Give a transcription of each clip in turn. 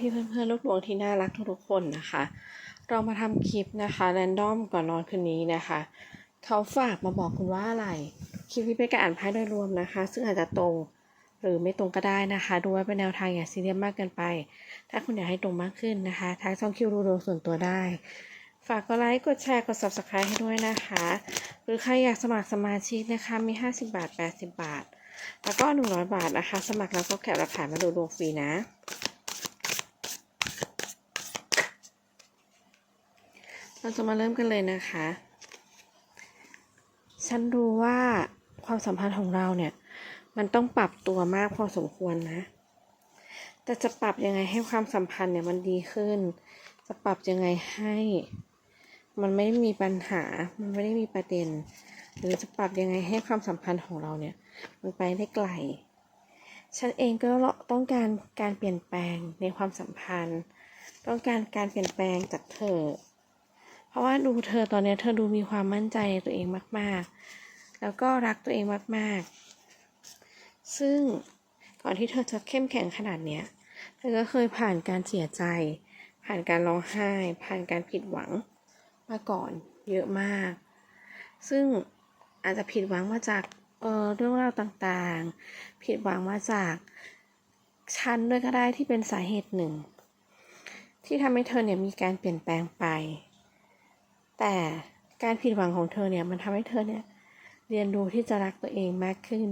พี่ๆเพื่อนๆลูกดวงที่น่ารักทุกๆคนนะคะ เรามาทำคลิปนะคะแรนดอมก่อนนอนคืนนี้นะคะ เขาฝากมาบอกคุณว่าอะไร คลิปนี้เป็นการอ่านไพ่โดยรวมนะคะ ซึ่งอาจจะตรงหรือไม่ตรงก็ได้นะคะ ดูไว้เป็นแนวทางอย่าซีเรียสมากเกินไป ถ้าคุณอยากให้ตรงมากขึ้นนะคะทักช่องคิวดูดวงส่วนตัวได้ ฝากกดไลค์กดแชร์กด subscribe ให้ด้วยนะคะ หรือใครอยากสมัครสมาชิกนะคะมี 50 บาท 80 บาท แล้วก็ 100 บาทนะคะ สมัครแล้วก็แคปหลักฐานมาดูดวงฟรีนะ เราจะมาเริ่มกันเลยนะคะ ฉันรู้ว่าความสัมพันธ์ของเราเนี่ย มันต้องปรับตัวมากพอสมควรนะ แต่จะปรับยังไงให้ความสัมพันธ์เนี่ยมันดีขึ้น จะปรับยังไงให้ มันไม่ได้มีปัญหา มันไม่ได้มีประเด็น หรือจะปรับยังไงให้ความสัมพันธ์ของเราเนี่ย มันไปได้ไกล ฉันเองก็ต้องการการเปลี่ยนแปลงในความสัมพันธ์ ต้องการการเปลี่ยนแปลงจากเธอ ราะว่าดูเธอตอนนี้เธอดูมีความมั่นใจตัวเองมาก ๆ แล้วก็รักตัวเองมาก ๆ ซึ่งก่อนที่เธอจะเข้มแข็งขนาดเนี้ย เธอก็เคยผ่านการเสียใจ ผ่านการร้องไห้ ผ่านการผิดหวังมาก่อนเยอะมาก ซึ่งอาจจะผิดหวังมาจากเออเรื่องราวต่างๆ ผิดหวังมาจากฉันด้วยก็ได้ที่เป็นสาเหตุหนึ่ง ที่ทำให้เธอเนี่ยมีการเปลี่ยนแปลงไป แต่การผิดหวังของเธอเนี่ยมันทำให้เธอเนี่ยเรียนรู้ที่จะรักตัวเองมากขึ้น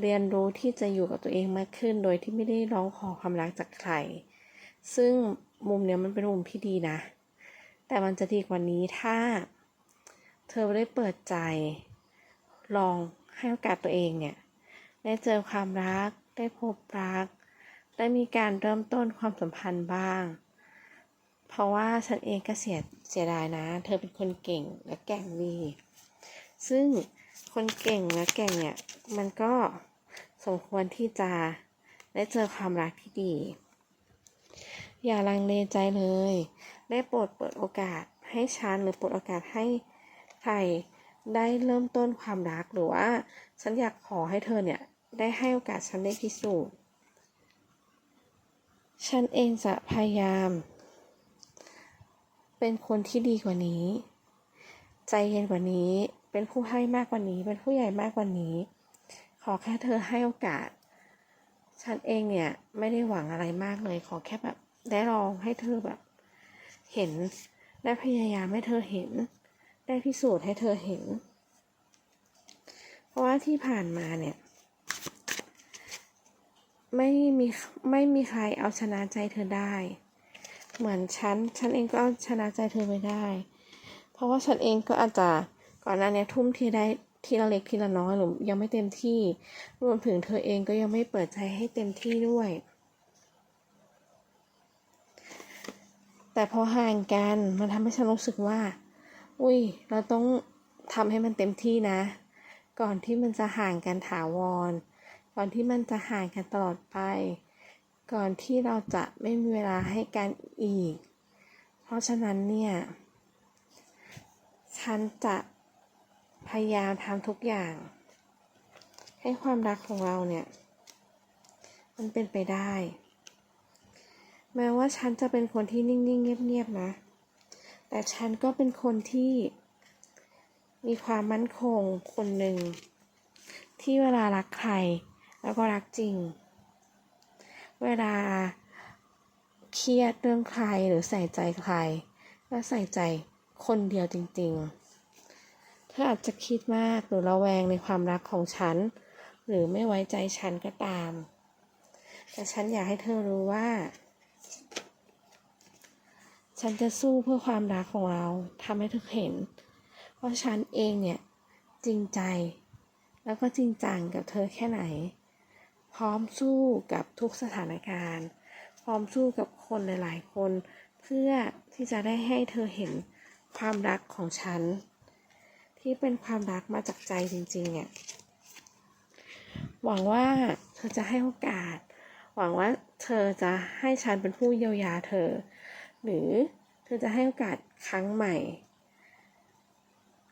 เรียนรู้ที่จะอยู่กับตัวเองมากขึ้น โดยที่ไม่ได้ร้องขอความรักจากใคร ซึ่งมุมเนี้ยมันเป็นมุมที่ดีนะ แต่มันจะดีกว่านี้ถ้า เธอได้เปิดใจ ลองให้โอกาสตัวเองเนี่ย ได้เจอความรัก ได้พบรัก ได้มีการเริ่มต้นความสัมพันธ์บ้าง เพราะว่าฉันเองก็เสียเสียดายนะ เธอเป็นคนเก่งและแก่งดี ซึ่งคนเก่งและแก่งเนี่ย มันก็สมควรที่จะได้เจอความรักที่ดี อย่าลังเลใจเลย ได้โปรดเปิดโอกาสให้ฉันหรือเปิดโอกาสให้ใครได้เริ่มต้นความรักหรือว่า ฉันอยากขอให้เธอเนี่ย ได้ให้โอกาสฉันได้พิสูจน์ฉันเองจะพยายาม เป็นคนที่ดีกว่านี้ ใจเย็นกว่านี้ เป็นผู้ให้มากกว่านี้ เป็นผู้ใหญ่มากกว่านี้ ขอแค่เธอให้โอกาส ฉันเองเนี่ยไม่ได้หวังอะไรมากเลย ขอแค่แบบได้ลองให้เธอแบบ เห็น ได้พยายามให้เธอเห็น ได้พิสูจน์ให้เธอเห็น เพราะว่าที่ผ่านมาเนี่ย ไม่มีไม่มีใครเอาชนะใจเธอได้ เหมือนฉัน ฉันเองก็ชนะใจเธอไม่ได้ เพราะว่าฉันเองก็อาจจะก่อนหน้านี้ทุ่มเทได้ทีละเล็กทีละน้อยหรือยังไม่เต็มที่ รวมถึงเธอเองก็ยังไม่เปิดใจให้เต็มที่ด้วย แต่พอห่างกันมันทำให้ฉันรู้สึกว่า อุ้ย เราต้องทำให้มันเต็มที่นะ ก่อนที่มันจะห่างกันถาวร ก่อนที่มันจะห่างกันตลอดไป ก่อนที่เราจะไม่มีเวลาให้กันอีก เพราะฉะนั้นเนี่ย ฉันจะพยายามทำทุกอย่าง ให้ความรักของเราเนี่ย มันเป็นไปได้ แม้ว่าฉันจะเป็นคนที่นิ่ง ๆ เงียบ ๆ นะ แต่ฉันก็เป็นคนที่มีความมั่นคงคนหนึ่ง ที่เวลารักใคร แล้วก็รักจริง เวลาเครียดเรื่องใครหรือใส่ใจใคร ก็ใส่ใจคนเดียวจริงๆ เธออาจจะคิดมากหรือระแวงในความรักของฉัน หรือไม่ไว้ใจฉันก็ตาม แต่ฉันอยากให้เธอรู้ว่า ฉันจะสู้เพื่อความรักของเราทำให้เธอเห็นเพราฉันเองเนี่ยจริงใจ แล้วก็จริงจังกับเธอแค่ไหน พร้อมสู้กับทุกสถานการณ์ พร้อมสู้กับคนหลาย ๆ คน เพื่อที่จะได้ให้เธอเห็นความรักของฉัน ที่เป็นความรักมาจากใจจริงๆเนี่ยหวังว่าเธอจะให้โอกาส หวังว่าเธอจะให้ฉันเป็นผู้เยียวยาเธอ หรือเธอจะให้โอกาสครั้งใหม่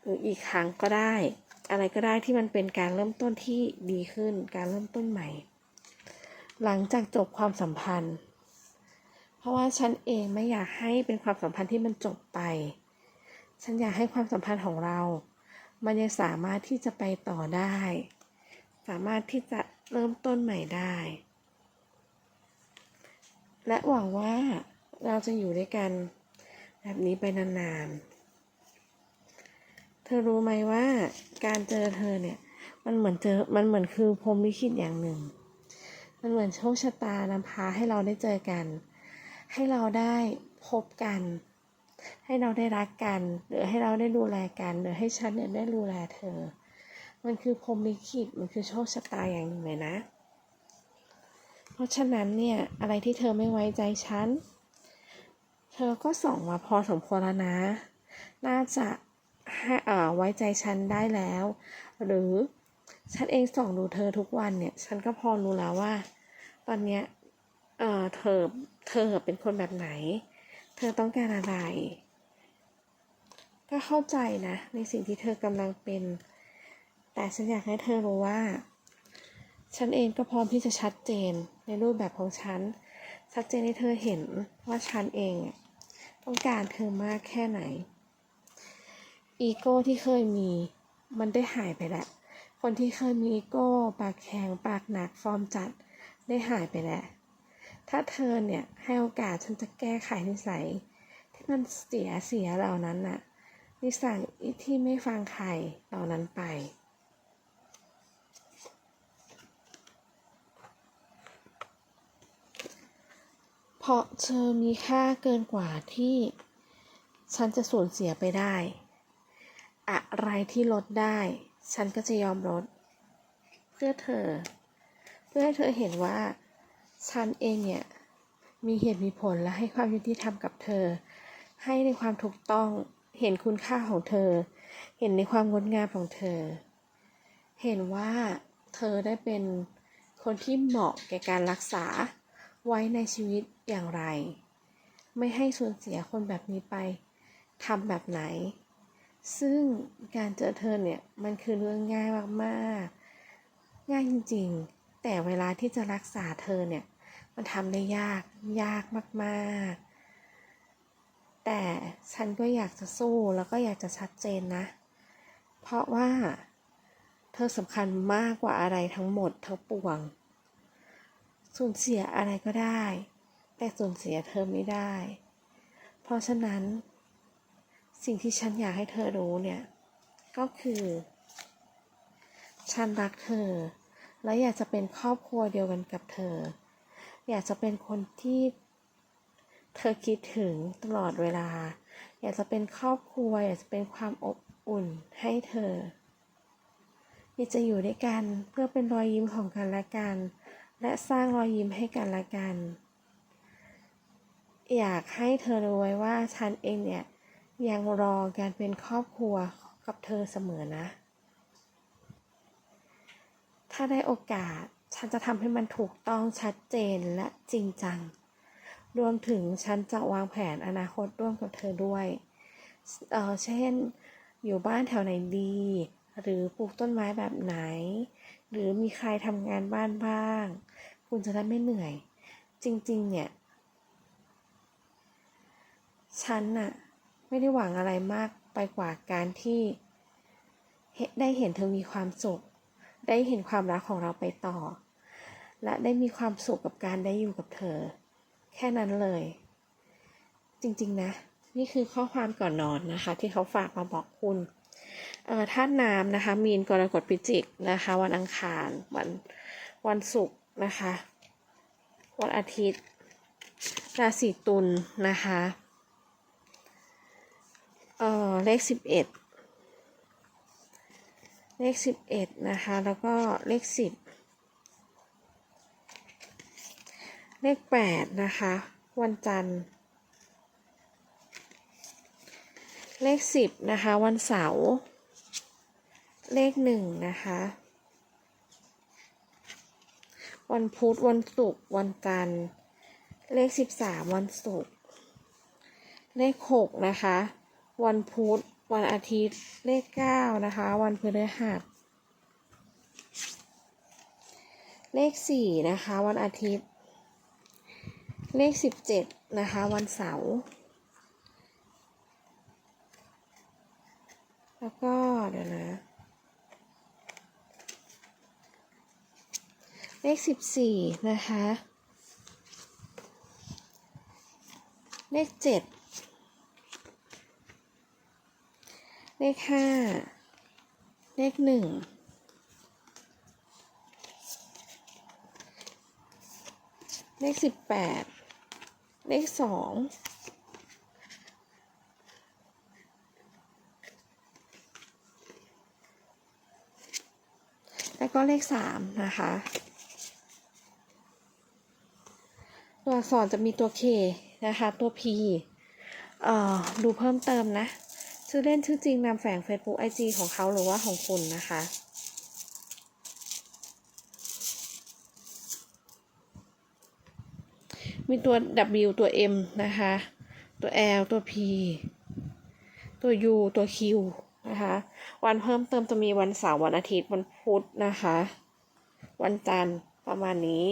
หรืออีกครั้งก็ได้ อะไรก็ได้ที่มันเป็นการเริ่มต้นที่ดีขึ้น การเริ่มต้นใหม่ หลังจากจบความสัมพันธ์ เพราะว่าฉันเองไม่อยากให้เป็นความสัมพันธ์ที่มันจบไป ฉันอยากให้ความสัมพันธ์ของเรา มันยังสามารถที่จะไปต่อได้ สามารถที่จะเริ่มต้นใหม่ได้ และหวังว่าเราจะอยู่ด้วยกันแบบนี้ไปนานๆ เธอรู้ไหมว่าการเจอเธอเนี่ย มันเหมือนเจอ มันเหมือนคือพรมลิขิตอย่างหนึ่ง มันเหมือนโชคชะตานำพาให้เราได้เจอกัน ให้เราได้พบกัน ให้เราได้รักกัน หรือให้เราได้ดูแลกัน หรือให้ฉันเนี่ยได้ดูแลเธอ มันคือพรหมลิขิตมันคือโชคชะตาอย่างหนึ่งเลยนะ เพราะฉะนั้นเนี่ยอะไรที่เธอไม่ไว้ใจฉัน เธอก็ส่องมาพอสมควรแล้วนะ น่าจะให้เอ่อไว้ใจฉันได้แล้ว หรือ ฉันเองส่องดูเธอทุกวันเนี่ย ฉันก็พอรู้แล้วว่า ตอนเนี้ยเออเธอเธอเป็นคนแบบไหน เธอต้องการอะไร ก็เข้าใจนะ ในสิ่งที่เธอกำลังเป็น แต่ฉันอยากให้เธอรู้ว่า ฉันเองก็พร้อมที่จะชัดเจนในรูปแบบของฉัน ชัดเจนให้เธอเห็นว่าฉันเองต้องการเธอมากแค่ไหน อีโก้ที่เคยมีมันได้หายไปแล้ว คนที่เคยมีอีโก้ ปากแข็ง ปากหนัก ฟอร์มจัด ได้หายไปแล้ว ถ้าเธอเนี่ยให้โอกาสฉันจะแก้ไขนิสัย ที่มันเสียเสียเหล่านั้นน่ะ นิสัยที่ไม่ฟังใครเหล่านั้นไป เพราะเธอมีค่าเกินกว่าที่ฉันจะสูญเสียไปได้ อะไรที่ลดได้ ฉันก็จะยอมลด เพื่อเธอ เพื่อให้เธอเห็นว่า ฉันเองเนี่ย มีเหตุมีผลและให้ความยุติธรรมกับเธอ ให้ในความถูกต้องเห็นคุณค่าของเธอ เห็นในความงดงามของเธอ เห็นว่าเธอได้เป็นคนที่เหมาะแก่การรักษาไว้ในชีวิตอย่างไร ไม่ให้สูญเสียคนแบบนี้ไปทำแบบไหน ซึ่งการเจอเธอเนี่ยมันคือเรื่องง่ายมากๆ ง่ายจริงๆ แต่เวลาที่จะรักษาเธอเนี่ยมันทำได้ยากยากมากๆ แต่ฉันก็อยากจะสู้แล้วก็อยากจะชัดเจนนะ เพราะว่าเธอสำคัญมากกว่าอะไรทั้งหมดทั้งปวง สูญเสียอะไรก็ได้ แต่สูญเสียเธอไม่ได้ เพราะฉะนั้น สิ่งที่ฉันอยากให้เธอรู้เนี่ย ก็คือ ฉันรักเธอ และอยากจะเป็นครอบครัวเดียวกันกับเธอ อยากจะเป็นคนที่เธอคิดถึงตลอดเวลา อยากจะเป็นครอบครัว อยากจะเป็นความอบอุ่นให้เธออยากจะอยู่ด้วยกันเพื่อเป็นรอยยิ้มของกันและกัน และสร้างรอยยิ้มให้กันและกัน อยากให้เธอรู้ไว้ว่าฉันเองเนี่ย ยังรอการเป็นครอบครัวกับเธอเสมอนะ ถ้าได้โอกาสฉันจะทำให้มันถูกต้องชัดเจนและจริงจัง รวมถึงฉันจะวางแผนอนาคตร่วมกับเธอด้วยเออเช่น อยู่บ้านแถวไหนดี หรือปลูกต้นไม้แบบไหน หรือมีใครทำงานบ้านบ้าง คุณจะได้ไม่เหนื่อย จริง ๆ เนี่ย ฉันน่ะ ไม่ได้หวังอะไรมากไปกว่าการที่ได้เห็นเธอมีความสุข ได้เห็นความรักของเราไปต่อ และได้มีความสุขกับการได้อยู่กับเธอ แค่นั้นเลย จริงๆนะ นี่คือข้อความก่อนนอนนะคะ ที่เขาฝากมาบอกคุณเอ่อธาตุน้ำนะคะ มีนกรกฎพิจิกนะคะ วันอังคารวันวันศุกร์นะคะ วันอาทิตย์ ราศีตุลนะคะ เลขสิบเอ็ดเลขสิบเอ็ดนะคะ แล้วก็เลขสิบเลขแปดนะคะ วันจันทร์ เลขสิบนะคะ วันเสาร์ เลขหนึ่งนะคะ วันพุธ วันศุกร์ วันจันทร์ เลขสิบสามวันศุกร์ เลขหกนะคะ วันพุธ วันอาทิตย์ เลขเก้านะคะ วันพฤหัส เลขสี่นะคะ วันอาทิตย์ เลขสิบเจ็ดนะคะ วันเสาร์ แล้วก็เดี๋ยวนะ เลขสิบสี่นะคะ เลขเจ็ด เลขห้า เลขหนึ่ง เลขสิบแปด เลขสอง แล้วก็เลขสามนะคะ ตัวอักษรจะมีตัว K นะคะ ตัว P เอ่อ ดูเพิ่มเติมนะ ชื่อเล่นชื่อจริงนามแฝง Facebook IG ของเขาหรือว่าของคุณนะคะ มีตัว W ตัว M นะคะ ตัว L ตัว P ตัว U ตัว Q นะคะ วันเพิ่มเติมจะมีวันเสาร์วันอาทิตย์วันพุธนะคะ วันจันทร์ประมาณนี้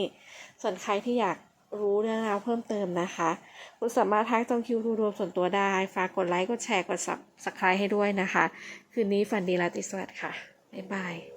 ส่วนใครที่อยาก รู้เรื่องราวเพิ่มเติมนะคะ คุณสามารถทักจองคิวดูรวมส่วนตัวได้ ฝากกดไลค์ กดแชร์ กดซับสไครต์ให้ด้วยนะคะ คืนนี้ฝันดีราตรีสวัสดิ์ค่ะ บ๊ายบาย